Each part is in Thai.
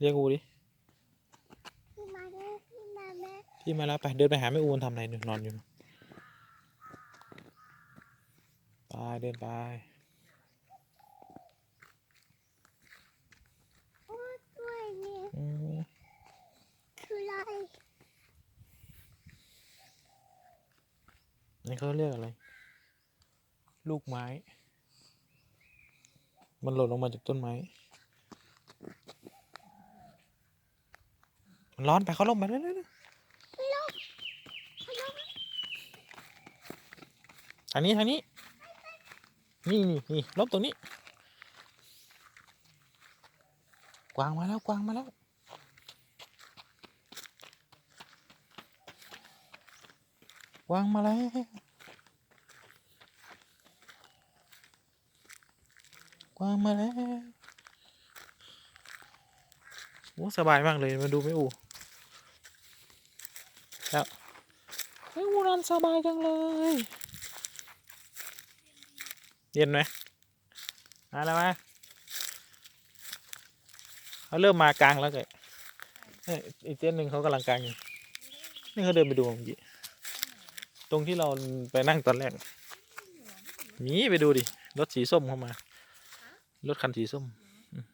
เรียกอูดิพี่มาแม่พี่มาแม่พี่มาแล้วไปเดินไปหาแม่อูมันทำอะไรนอนอยู่นู่นไปเดินไปโอ้ยด้วยนี่อืมคืออะไรนี่เขาเรียกอะไร ลูกไม้ มันหล่นลงมาจากต้นไม้ มัน ร้อนไปเขาลงไปเรื่อยๆทางนี้ทางนี้ นี่นี่นี่ลบตรงนี้ กวางมาแล้วกวางมาแล้วกวางมาแล้วกวางมาแล้วโอ้สบายมากเลยมาดูไม่อู แล้วไม่อูนอนสบายจังเลย เย็นไหมมาแล้วมาเขาเริ่มมากลางแล้วแกเอ้ยอีกเต้นหนึ่งเขากำลังกลางอยู่นี่เขาเดินไปดูเมื่อกี้ตรงที่เราไปนั่งตอนแรกมีไปดูดิรถสีส้มเข้ามา รถคันสีส้มอืม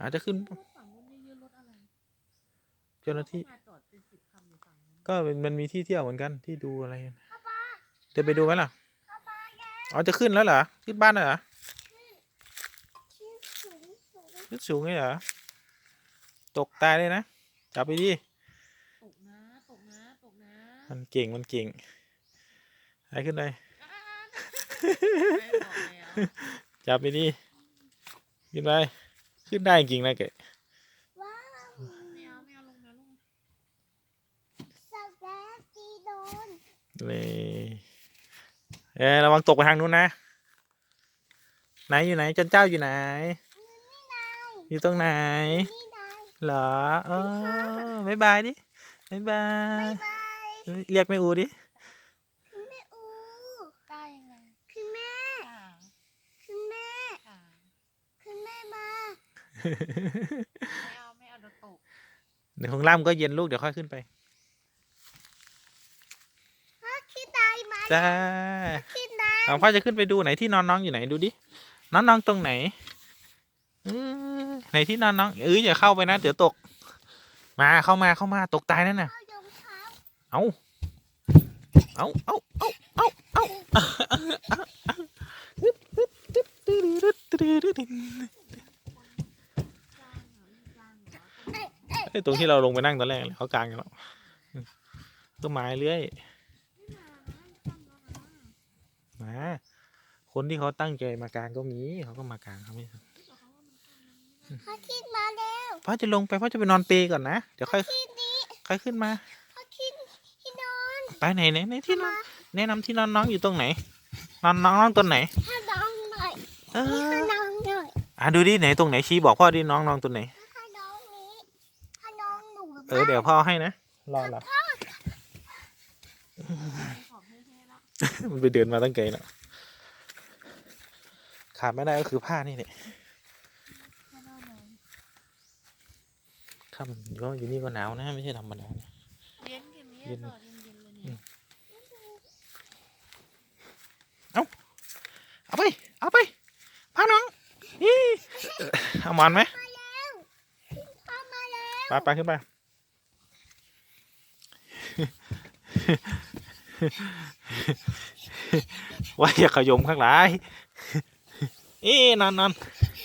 อาจจะขึ้นฝั่งนู้นนี่ยืนรถอะไรเจ้าหน้าที่ ก็มันมันมีที่เที่ยวเหมือนกันที่ดูอะไรกันจะไปดูไหมล่ะอ๋อจะขึ้นแล้วเหรอขึ้นบ้านแล้วเหรอชื่อสูงสูงขึ้นสูงเลยเหรอตกตายเลยนะจับไปดิตกนะตกนะตกนะมันเก่งมันเก่งให้ขึ้นเลยแม่บอกแล้วจับไปดิขึ้นไปขึ้นได้จริงๆนะแก ว้าว ไม่เอาไม่เอาลงมาลงมา สวัสดีโดน เลยเอ้ยระวังตกไปทางนู้นนะ ไหนอยู่ไหนจันเจ้าอยู่ไหน อยู่ตรงไหนนี่นายเหรอเออบ๊ายบายดิบ๊ายบายบายเรียกแม่อูดิคุณแม่อูได้ยังไงคุณแม่ค่ะคุณแม่ค่ะคุณแม่มาไม่เอาไม่เอาเดี๋ยวตกเดี๋ยวของล่ามก็เย็นลูกเดี๋ยวค่อยขึ้นไป พ่อคิดได้ไหม จ้าคิดได้เอาพ่อจะขึ้นไปดูไหนที่นอนน้องอยู่ไหนดูดินอนน้องตรงไหนเออไหนที่นอนน้องเอ้ยอย่าเข้าไปนะเดี๋ยวตก มาเข้ามาเข้ามาตกตายนั่นน่ะ เอารองเท้าเอาเอาเอาเอาเอาเอาไอ้ยตรงที่เราลงไปนั่งตอนแรกเลยเขากลางกันแล้วต้นไม้เลื้อยมา คนที่เขาตั้งใจมากลางก็มีเขาก็มากลางเขาไม่พ่อคิดมาแล้วพ่อจะลงไปพ่อจะไปนอนเปลก่อนนะเดี๋ยวค่อยคิดนี้ค่อยขึ้นมาพ่อคิดที่นอนไปไหนไหนไหนที่นอนแนะนำที่นอนน้องอยู่ตรงไหน นอนน้องน้องตรงไหนถ้าน้องหน่อยเอนี่อถ้าน้องหน่อยอะดูดิไหนตรงไหนชี้บอกพ่อดิน้องน้องตรงไหนถ้าน้องนี้ถ้าน้องหนูเออเดี๋ยวพ่อให้นะรอหลับของเท่ๆแล้วมันไปเดินมาตั้งไกลแล้ว ขาดไม่ได้ก็คือผ้านี่แหละไม่ได้เลยค่ำก็อยู่นี่ก็หนาวนะไม่ใช่ธรรมดานะเย็นเย็นนี้เย็นจอดเย็นๆเลยอืเนี่ยมเอาไป เอาไปพาน้องนี่เอาหมอนไหมมาแล้วพ่อมาแล้วไปไปขึ้นไปว่าอย่าขยมข้างหลาย เอ้นอนนอน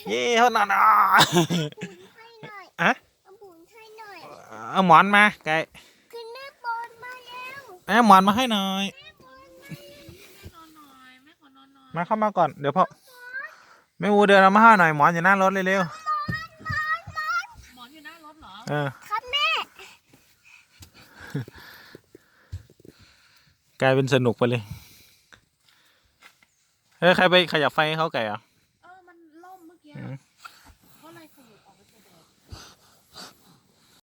เย้เขานอนอะให้หน่อยอะเอาบุญให้หน่อยเอาหมอนมาไก่คุณแม่บอลมาแล้วเอาหมอนมาให้หน่อยแม่นอนหน่อยแม่ขอนอนหน่อยมาเข้ามาก่อนเดี๋ยวพ่อแม่อูเดินเอามาให้หน่อยหมอนอยู่หน้ารถเร็วหมอนอยู่หน้ารถเหรอๆเออครับแม่กลายเป็นสนุกไปเลยเฮ้ยใครไปขยับไฟให้เขาไก่เหรอะ Yeah.